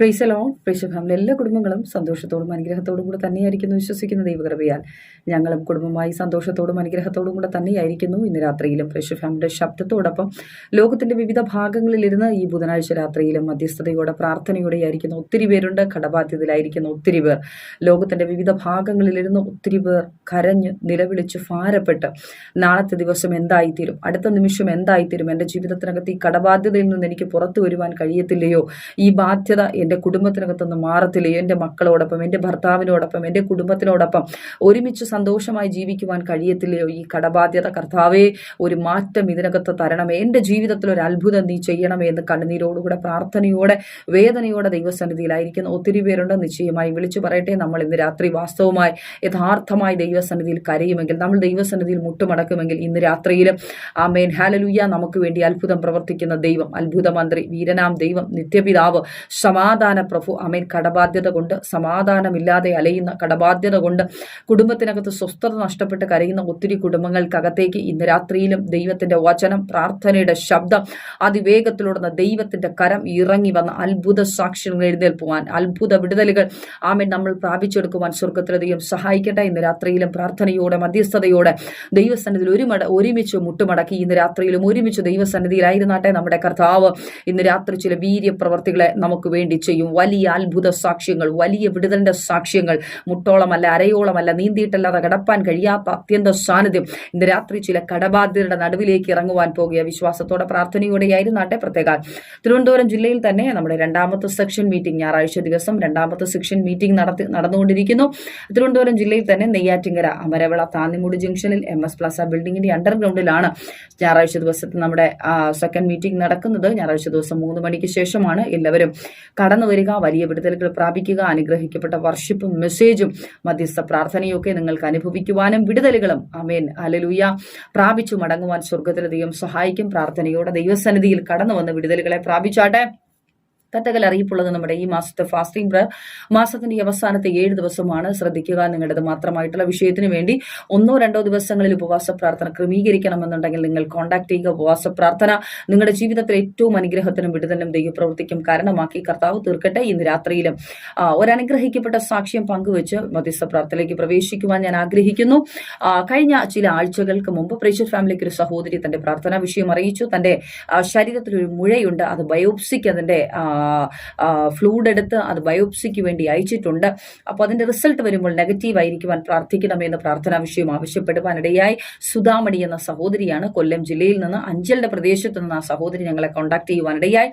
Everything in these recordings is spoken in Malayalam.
ഫ്രീസലോ ഫ്രീഷ ഫാമിലി എല്ലാ കുടുംബങ്ങളും സന്തോഷത്തോടും അനുഗ്രഹത്തോടും കൂടെ തന്നെയായിരിക്കുന്നു വിശ്വസിക്കുന്ന ദൈവകൃപയാൽ. ഞങ്ങളും കുടുംബമായി സന്തോഷത്തോടും അനുഗ്രഹത്തോടും കൂടെ തന്നെയായിരിക്കുന്നു. ഇന്ന് രാത്രിയിലും ഫാമിലിയുടെ ശബ്ദത്തോടൊപ്പം ലോകത്തിന്റെ വിവിധ ഭാഗങ്ങളിലിരുന്ന് ഈ ബുധനാഴ്ച രാത്രിയിലും മധ്യസ്ഥതയോടെ പ്രാർത്ഥനയോടെ ആയിരിക്കുന്ന ഒത്തിരി പേരുണ്ട്. കടബാധ്യതയിലായിരിക്കുന്ന ഒത്തിരി പേർ. ലോകത്തിന്റെ വിവിധ ഭാഗങ്ങളിലിരുന്ന് ഒത്തിരി പേർ കരഞ്ഞ് നിലവിളിച്ച് ഭാരപ്പെട്ട് നാളത്തെ ദിവസം എന്തായിത്തീരും? അടുത്ത നിമിഷം എന്തായിത്തീരും? എന്റെ ജീവിതത്തിനകത്ത് ഈ കടബാധ്യതയിൽ നിന്ന് എനിക്ക് പുറത്തു വരുവാൻ കഴിയത്തില്ലയോ? ഈ ബാധ്യത എന്റെ കുടുംബത്തിനകത്തുനിന്ന് മാറത്തില്ലയോ എന്റെ മക്കളോടൊപ്പം എന്റെ ഭർത്താവിനോടൊപ്പം എന്റെ കുടുംബത്തിനോടൊപ്പം ഒരുമിച്ച് സന്തോഷമായി ജീവിക്കുവാൻ കഴിയത്തില്ലയോ ഈ കടബാധ്യത? കർത്താവേ ഒരു മാറ്റം ഇതിനകത്ത് തരണമേ. എന്റെ ജീവിതത്തിൽ ഒരു അത്ഭുതം നീ ചെയ്യണമേ എന്ന് കണ്ണുനീരോടുകൂടെ പ്രാർത്ഥനയോടെ വേദനയോടെ ദൈവസന്നിധിയിലായിരിക്കുന്ന ഒത്തിരി പേരുണ്ട്. നിശ്ചയമായി വിളിച്ചു പറയട്ടെ. നമ്മൾ ഇന്ന് രാത്രി വാസ്തവമായി യഥാർത്ഥമായി ദൈവസന്നിധിയിൽ കരയുമെങ്കിൽ നമ്മൾ ദൈവസന്നിധിയിൽ മുട്ടുമടക്കുമെങ്കിൽ ഇന്ന് രാത്രിയിലും മേൻ ഹാലലുയ്യ നമുക്ക് വേണ്ടി അത്ഭുതം പ്രവർത്തിക്കുന്ന ദൈവം അത്ഭുത മന്ത്രി വീരനാം ദൈവം നിത്യപിതാവ് സമാധാന പ്രഭു അമീൻ കടബാധ്യത കൊണ്ട് സമാധാനമില്ലാതെ അലയുന്ന കടബാധ്യത കൊണ്ട് കുടുംബത്തിനകത്ത് സ്വസ്ഥത നഷ്ടപ്പെട്ട് കരയുന്ന ഒത്തിരി കുടുംബങ്ങൾക്കകത്തേക്ക് ഇന്ന് രാത്രിയിലും ദൈവത്തിന്റെ വചനം പ്രാർത്ഥനയുടെ ശബ്ദം അതിവേഗത്തിലൂടുന്ന ദൈവത്തിന്റെ കരം ഇറങ്ങി വന്ന അത്ഭുത സാക്ഷ്യങ്ങൾ എഴുന്നേൽപ്പുവാൻ അത്ഭുത വിടുതലുകൾ ആമേൻ നമ്മൾ പ്രാപിച്ചെടുക്കുവാൻ സ്വർഗത്തിലെ ദൈവം സഹായിക്കട്ടെ. ഇന്ന് രാത്രിയിലും പ്രാർത്ഥനയോടെ മധ്യസ്ഥതയോടെ ദൈവസന്നിധിയിൽ ഒരു മട ഒരുമിച്ച് മുട്ടുമടക്കി ഇന്ന് രാത്രിയിലും ഒരുമിച്ച് ദൈവസന്നിധിയിലായിരുന്നാട്ടെ നമ്മുടെ കർത്താവ്. ഇന്ന് രാത്രി ചില വീര്യപ്രവർത്തികളെ നമുക്ക് വേണ്ടി ചെയ്യും. വലിയ അത്ഭുത സാക്ഷ്യങ്ങൾ വലിയ വിടുതലിന്റെ സാക്ഷ്യങ്ങൾ. മുട്ടോളമല്ല അരയോളമല്ല നീന്തിയിട്ടല്ലാതെ കടപ്പാൻ കഴിയാത്ത അത്യന്ത സാന്നിധ്യം. ഇന്ന് രാത്രി ചില കടബാധ്യതയുടെ നടുവിലേക്ക് ഇറങ്ങുവാൻ പോകുക. വിശ്വാസത്തോടെ പ്രാർത്ഥനയോടെയായിരുന്നാട്ടെ പ്രത്യേക. തിരുവനന്തപുരം ജില്ലയിൽ തന്നെ നമ്മുടെ രണ്ടാമത്തെ സെക്ഷൻ മീറ്റിംഗ് ഞായറാഴ്ച ദിവസം രണ്ടാമത്തെ സെക്ഷൻ മീറ്റിംഗ് നടത്തി നടന്നുകൊണ്ടിരിക്കുന്നു. തിരുവനന്തപുരം ജില്ലയിൽ തന്നെ നെയ്യാറ്റിങ്കര അമരവിള താന്നിമൂട് ജംഗ്ഷനിൽ എം എസ് പ്ലാസ ബിൽഡിംഗിന്റെ അണ്ടർഗ്രൗണ്ടിലാണ് ഞായറാഴ്ച ദിവസത്തെ നമ്മുടെ സെക്കൻഡ് മീറ്റിംഗ് നടക്കുന്നത്. ഞായറാഴ്ച ദിവസം മൂന്ന് മണിക്ക് ശേഷമാണ് എല്ലാവരും കടന്നു വരിക വലിയ വിടുതലുകൾ പ്രാപിക്കുക അനുഗ്രഹിക്കപ്പെട്ട വർഷിപ്പും മെസ്സേജും മധ്യസ്ഥ പ്രാർത്ഥനയൊക്കെ നിങ്ങൾക്ക് അനുഭവിക്കുവാനും വിടുതലുകളും അമേൻ അലലുയ പ്രാപിച്ചു മടങ്ങുവാൻ സ്വർഗത്തിലെ ദൈവം സഹായിക്കും. പ്രാർത്ഥനയോടെ ദൈവസന്നിധിയിൽ കടന്നു വന്ന് വിടുതലുകളെ പ്രാപിച്ചാട്ടെ. കത്തകൽ അറിയിപ്പുള്ളത് നമ്മുടെ ഈ മാസത്തെ ഫാസ്റ്റിംഗ് പ്രയർ മാസത്തിന്റെ അവസാനത്തെ ഏഴ് ദിവസമാണ്. ശ്രദ്ധിക്കുക നിങ്ങളുടേത് മാത്രമായിട്ടുള്ള വിഷയത്തിന് വേണ്ടി ഒന്നോ രണ്ടോ ദിവസങ്ങളിൽ ഉപവാസ പ്രാർത്ഥന ക്രമീകരിക്കണമെന്നുണ്ടെങ്കിൽ നിങ്ങൾ കോൺടാക്ട് ചെയ്യുക. ഉപവാസ പ്രാർത്ഥന നിങ്ങളുടെ ജീവിതത്തിൽ ഏറ്റവും അനുഗ്രഹത്തിനും വിടുതലും ദൈവപ്രവൃത്തിക്കും കാരണമാക്കി കർത്താവ് തീർക്കട്ടെ. ഇന്ന് രാത്രിയിലും ഒരനുഗ്രഹിക്കപ്പെട്ട സാക്ഷ്യം പങ്കുവെച്ച് മധ്യസ്ഥ പ്രാർത്ഥനയിലേക്ക് പ്രവേശിക്കുവാൻ ഞാൻ ആഗ്രഹിക്കുന്നു. കഴിഞ്ഞ ചില ആഴ്ചകൾക്ക് മുമ്പ് പ്രേക്ഷർ ഫാമിലിക്ക് ഒരു സഹോദരി തന്റെ പ്രാർത്ഥനാ വിഷയം അറിയിച്ചു. തന്റെ ശരീരത്തിൽ ഒരു മുഴയുണ്ട്. അത് ബയോപ്സിക്ക് അതിന്റെ ഫ്ലൂഡ് എടുത്ത് അത് ബയോപ്സിക്ക് വേണ്ടി അയച്ചിട്ടുണ്ട്. അപ്പോൾ അതിന്റെ റിസൾട്ട് വരുമ്പോൾ നെഗറ്റീവ് ആയിരിക്കുവാൻ പ്രാർത്ഥിക്കണമെന്ന് പ്രാർത്ഥനാ വിഷയം ആവശ്യപ്പെടുവാനിടയായി സുധാമണി എന്ന സഹോദരിയാണ് കൊല്ലം ജില്ലയിൽ നിന്ന് അഞ്ചലിന്റെ പ്രദേശത്ത് നിന്ന് ആ സഹോദരി ഞങ്ങളെ കോൺടാക്ട് ചെയ്യുവാനിടയായി.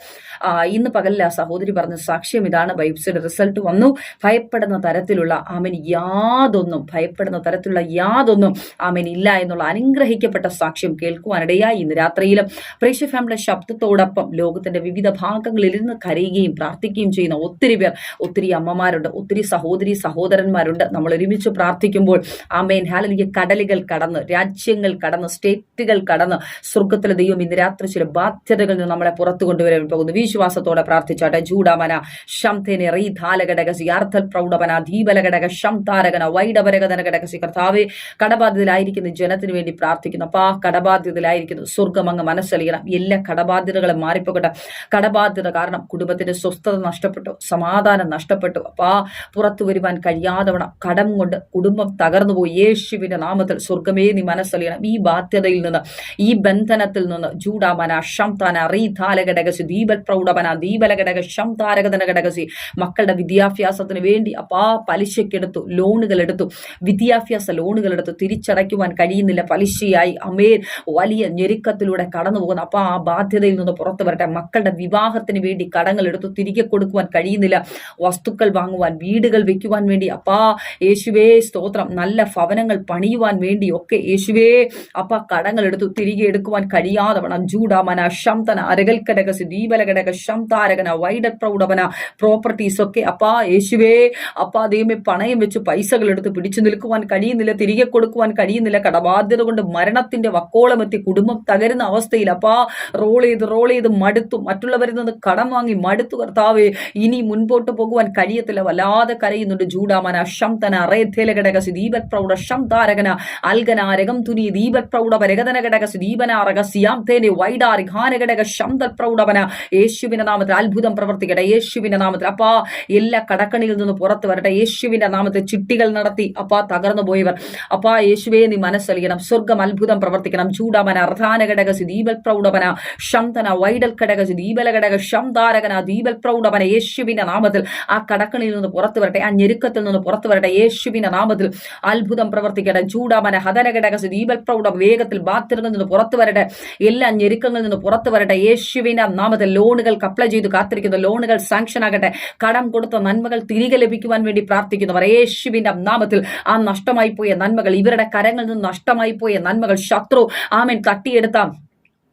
ഇന്ന് പകലിൽ ആ സഹോദരി പറഞ്ഞ സാക്ഷ്യം ഇതാണ്. ബയോപ്സിയുടെ റിസൾട്ട് വന്നു. ഭയപ്പെടുന്ന തരത്തിലുള്ള ആമൻ യാതൊന്നും ഭയപ്പെടുന്ന തരത്തിലുള്ള യാതൊന്നും ആമൻ ഇല്ല എന്നുള്ള അനുഗ്രഹിക്കപ്പെട്ട സാക്ഷ്യം കേൾക്കുവാനിടയായി ഇന്ന് രാത്രിയിലും. പ്രേക്ഷ ഫാമിലിയുടെ ശബ്ദത്തോടൊപ്പം ലോകത്തിന്റെ വിവിധ ഭാഗങ്ങളിൽ ഇരുന്ന് കരയുകയും പ്രാർത്ഥിക്കുകയും ചെയ്യുന്ന ഒത്തിരി പേർ ഒത്തിരി അമ്മമാരുണ്ട് ഒത്തിരി സഹോദരി സഹോദരന്മാരുണ്ട്. നമ്മൾ ഒരുമിച്ച് പ്രാർത്ഥിക്കുമ്പോൾ ആമേൻ ഹാലിക്ക് കടലുകൾ കടന്ന് രാജ്യങ്ങൾ കടന്ന് സ്റ്റേറ്റുകൾ കടന്ന് സ്വർഗത്തിലെ ദൈവം ഇന്ന് രാത്രി ചില ബാധ്യതകളിൽ നിന്ന് നമ്മളെ പുറത്തു കൊണ്ടുവരാൻ പോകുന്നു. വിശ്വാസത്തോടെ പ്രാർത്ഥിച്ചാട്ടെ. ജൂഡാമന ശംതേനെ റീധാലഘടകസി അർത്ഥൽ പ്രൗഢമന ധീബലഘടക ശംതാരകന വൈഡപരകതന ഘടകസി കർത്താവെ കടബാധ്യതയിലായിരിക്കുന്ന ജനത്തിന് വേണ്ടി പ്രാർത്ഥിക്കുന്നു. അപ്പാ കടബാധ്യതയിലായിരിക്കുന്നു. സ്വർഗം അങ്ങ് മനസ്സലിയണം. എല്ലാ കടബാധ്യതകളും മാറിപ്പോകട്ടെ. കടബാധ്യത കാരണം കുടുംബത്തിന്റെ സ്വസ്ഥത നഷ്ടപ്പെട്ടു സമാധാനം നഷ്ടപ്പെട്ടു. അപ്പാ പുറത്തു വരുവാൻ കഴിയാതവണ കടം കൊണ്ട് കുടുംബം തകർന്നുപോയി യേശുവിന്റെ നാമത്തിൽ സ്വർഗമേ നീ മനസ്സലിയണം. ഈ ബാധ്യതയിൽ നിന്ന് ഈ ബന്ധനത്തിൽ നിന്ന് ചൂടാമന ശംതാന റീധാലഘടകസി ദീപൽ പ്രൗഢമന. ദീപലഘടക ശംതാരകതന ഘടകസി മക്കളുടെ വിദ്യാഭ്യാസത്തിന് വേണ്ടി അപ്പാ പലിശക്കെടുത്തു ലോണുകൾ എടുത്തു വിദ്യാഭ്യാസ ലോണുകൾ എടുത്തു തിരിച്ചടയ്ക്കുവാൻ കഴിയുന്നില്ല. പലിശയായി അമേൻ. വലിയ ഞെരുക്കത്തിലൂടെ കടന്നു പോകുന്ന അപ്പൊ ആ ബാധ്യതയിൽ നിന്ന് പുറത്തു വരട്ടെ. മക്കളുടെ വിവാഹത്തിന് വേണ്ടി കടങ്ങൾ എടുത്തു തിരികെ കൊടുക്കുവാൻ കഴിയുന്നില്ല. വസ്തുക്കൾ വാങ്ങുവാൻ വീടുകൾ വെക്കുവാൻ വേണ്ടി. അപ്പാ യേശുവേ സ്തോത്രം. നല്ല ഭവനങ്ങൾ പണിയുവാൻ വേണ്ടി ഒക്കെ യേശുവേ അപ്പ കടങ്ങൾ എടുത്ത് തിരികെ എടുക്കുവാൻ കഴിയാതെ വേണം ജൂഡാമന ശംതന അരകൽക്കടക ദീപലകടക ശംതാരകന വൈഡ പ്രൗഢവന പ്രോപ്പർട്ടീസ് ഒക്കെ അപ്പാ യേശുവേ അപ്പാ ദൈവമേ പണയം വെച്ച് പൈസകൾ എടുത്ത് പിടിച്ചു നിൽക്കുവാൻ കഴിയുന്നില്ല തിരികെ കൊടുക്കുവാൻ കഴിയുന്നില്ല. കടബാധ്യത കൊണ്ട് മരണത്തിന്റെ വക്കോളമെത്തി കുടുംബം തകരുന്ന അവസ്ഥയിൽ അപ്പാ റോൾ ചെയ്ത് റോൾ ചെയ്ത് മടുത്തു. മറ്റുള്ളവരിൽ നിന്ന് കടം വാങ്ങി മടുത്തു കർത്താവേ ഇനി മുൻപോട്ട് പോകുവാൻ കഴിയത്തില്ല. വല്ലാതെ കരയുന്നുണ്ട് ജൂഡാമന ശംതന റേഥേല ഘടകസി ദീപത് പ്രൗഢ ശംതാരകന അൽഗന തുനി ദീപക് പ്രൗഢ രഗതന ഘടകസി ദീപന സിയാംതേനെ തേനെ വൈഡാരി ഘാന ഘടക ശംതൽ പ്രൗഢവന യേശുവിന്റെ നാമത്തിൽ അത്ഭുതം പ്രവർത്തിക്കട്ടെ യേശുവിന്റെ നാമത്തിൽ. അപ്പാ എല്ലാ കടക്കണിയിൽ നിന്ന് പുറത്തു വരട്ടെ യേശുവിന്റെ നാമത്തിൽ ചിട്ടികൾ നടത്തി അപ്പാ തകർന്നു പോയവർ. അപ്പാ യേശുവേ നീ മനസ്സലിയണം സ്വർഗം അത്ഭുതം പ്രവർത്തിക്കണം. ചൂടാമന അർധാന ഘടകസി ദീപൽ പ്രൗഢവന ശംതന വൈഡൽ ഘടകസി ദീപല ഘടക ശംതാരകന ദീപൽ പ്രൗഢവന യേശുവിന്റെ നാമത്തിൽ. ആ കടക്കണിയിൽ നിന്ന് പുറത്തു വരട്ടെ ആ ഞെരുക്കത്തിൽ നിന്ന് പുറത്തു വരട്ടെ യേശുവിന്റെ നാമത്തിൽ. അത്ഭുതം പ്രവർത്തിക്കട്ടെ ചൂടാമന ഹതനഘടകസ് ദീപൽ പ്രൗഢ വേഗത്തിൽ ബാധ്യതകളിൽ നിന്ന് പുറത്തു വരട്ടെ എല്ലാ ഞെരുക്കങ്ങളിൽ നിന്ന് പുറത്തു വരട്ടെ യേശുവിന്റെ നാമത്തിൽ. ലോണുകൾക്ക് അപ്ലൈ ചെയ്ത് കാത്തിരിക്കുന്ന ലോണുകൾ സാങ്ഷൻ ആകട്ടെ. കടം കൊടുത്ത നന്മകൾ തിരികെ ലഭിക്കുവാൻ വേണ്ടി പ്രാർത്ഥിക്കുന്നവർ യേശുവിന്റെ നാമത്തിൽ. ആ നഷ്ടമായി പോയ നന്മകൾ ഇവരുടെ കരങ്ങളിൽ നിന്ന് നഷ്ടമായി പോയ നന്മകൾ ശത്രു ആമൻ തട്ടിയെടുത്ത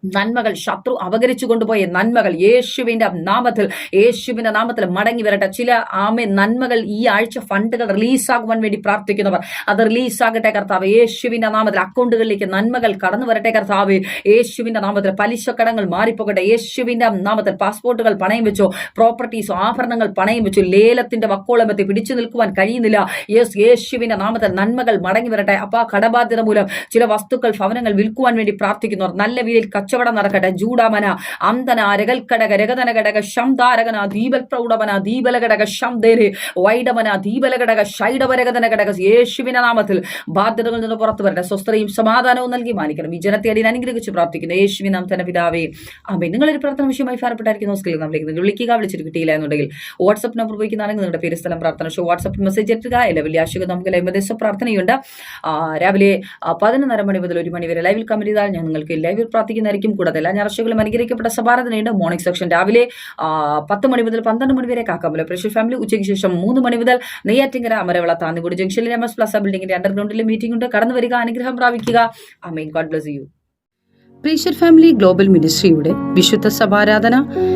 നന്മകൾ ശത്രു അപകരിച്ചു കൊണ്ടുപോയ നന്മകൾ യേശുവിന്റെ നാമത്തിൽ യേശുവിന്റെ നാമത്തിൽ മടങ്ങി വരട്ടെ. ചില ആമ നന്മകൾ ഈ ആഴ്ച ഫണ്ടുകൾ റിലീസാകുവാൻ വേണ്ടി പ്രാർത്ഥിക്കുന്നവർ അത് റിലീസാകട്ടെ കർത്താവ്. യേശുവിന്റെ നാമത്തിൽ അക്കൗണ്ടുകളിലേക്ക് നന്മകൾ കടന്നു വരട്ടെ കർത്താവ്. യേശുവിന്റെ നാമത്തിൽ പലിശക്കടങ്ങൾ മാറിപ്പോകട്ടെ. യേശുവിന്റെ നാമത്തിൽ പാസ്പോർട്ടുകൾ പണയം വെച്ചോ പ്രോപ്പർട്ടീസോ ആഭരണങ്ങൾ പണയം വെച്ചു ലേലത്തിന്റെ വക്കോളമെത്തി പിടിച്ചു നിൽക്കുവാൻ കഴിയുന്നില്ല. യേസ് യേശുവിന്റെ നാമത്തിൽ നന്മകൾ മടങ്ങി വരട്ടെ. അപ്പൊ കടബാധ്യത മൂലം ചില വസ്തുക്കൾ ഭവനങ്ങൾ വിൽക്കുവാൻ വേണ്ടി പ്രാർത്ഥിക്കുന്നവർ നല്ല വീതിയിൽ കച്ചവടം നടക്കട്ടെ. ജൂഡമന അന്തന രകൽക്കടക രകതന ഘടക ശംധാരകന ദീപൽ പ്രൗഢമന ദീപല ഘടക ശംദേര് വൈഡമന ദീപല ഘടക ശൈഡവരകതന ഘടക യേശുവിന നാമത്തിൽ ബാധ്യതകളിൽ നിന്ന് പുറത്തു വരട്ടെ. സ്വസ്ഥതയും സമാധാനവും നൽകി മാനിക്കണം. ഈ ജനത്തെ അടിയിൽ അനുഗ്രഹിച്ച് പ്രാർത്ഥിക്കുന്നു. യേശുവിൻ നാം തന്നെ പിതാവേ. അമ്മ നിങ്ങളൊരു പ്രാർത്ഥന വിഷയമായി ഫലപ്പെട്ടായിരിക്കുന്ന സ്കിൽ നമ്മളിലേക്ക്. നിങ്ങൾ വിളിക്കുക വിളിച്ചിട്ട് കിട്ടിയില്ല എന്നുണ്ടെങ്കിൽ വാട്സ്ആപ്പ് നമ്പർ ഉപയോഗിക്കുന്നതാണെങ്കിൽ നിങ്ങളുടെ പേര് സ്ഥലം പ്രാർത്ഥന പക്ഷേ വാട്സ്ആപ്പ് മെസ്സേജ് എത്തുക എല്ലാ വെള്ളിയാഴ്ച നമുക്ക് ലൈമദേശ പ്രാർത്ഥനയുണ്ട്. രാവിലെ പതിനൊന്നര മണി മുതൽ ഒരു മണി വരെ ലൈവിൽ കമന്റ് ഞാൻ നിങ്ങൾക്ക് ലൈവിൽ പ്രാർത്ഥിക്കുന്നതായിരിക്കും. കൂടാതെ എല്ലാ ഞായറാഴ്ചകളും അനുഗ്രഹിക്കപ്പെട്ട സഭാരാധനയുണ്ട് മോർണിംഗ് സെക്ഷൻ രാവിലെ പത്ത് മണി മുതൽ പന്ത്രണ്ട് മണി വരെ കാക്കാമല പ്രഷർ ഫാമിലി ഉച്ചയ്ക്ക് ശേഷം മൂന്ന് മണി മുതൽ നെയ്യാറ്റിങ്കര അമരവിള താന്നുകൂടി ജംഗ്ഷനിൽ എം എസ് പ്ലസ് ബിൽഡിംഗിന്റെ അണ്ടർഗ്രൗണ്ടിൽ മീറ്റിംഗ് ഉണ്ട്. കടന്നു വരിക അനുഗ്രഹം പ്രാപിക്കുക. God bless you pressure family global മിനിസ്ട്രിയുടെ വിശുദ്ധ സഭാരാധന